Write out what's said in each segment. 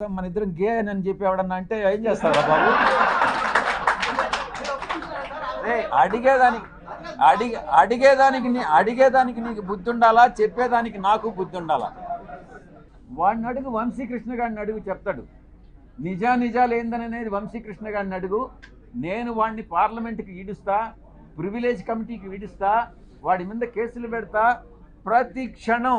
మన ఇద్దరం గే అని చెప్పి ఎవడన్నా అంటే ఏం చేస్తారా బాబు? అడిగేదానికి అడిగే అడిగేదానికి నీ అడిగేదానికి నీకు బుద్ధి ఉండాలా చెప్పేదానికి నాకు బుద్ధి ఉండాలా వాడిని అడుగు వంశీకృష్ణ గారిని అడుగు చెప్తాడు. నిజా నిజాలు ఏందనేది వంశీకృష్ణ గారిని అడుగు. నేను వాడిని పార్లమెంట్కి ఈడుస్తా ప్రివిలేజ్ కమిటీకి ఈడుస్తా వాడి మీద కేసులు పెడతా ప్రతి క్షణం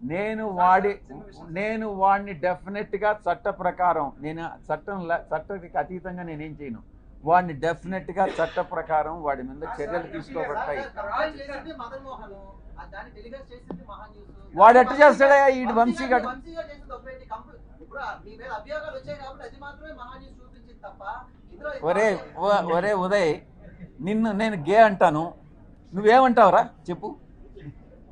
నేను వాడి నేను వాడిని డెఫినెట్గా చట్ట ప్రకారం నేను చట్టం చట్టానికి అతీతంగా నేనేం చేయను. వాడిని డెఫినెట్గా చట్ట ప్రకారం వాడి మీద చర్యలు తీసుకోబడతాయి. వాడు ఎట్ట చేస్తాడయ్యా? ఈడు వంశీ గాడు. ఒరే ఒరే ఉదయ్ నిన్ను నేను గే అంటాను. నువ్వేమంటావురా? చెప్పు.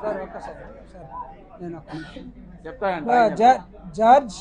సార్ ఒక్కసారి సార్ నేను ఒక్క నిమిషం చెప్తానంట ఆ, జా- జార్జ్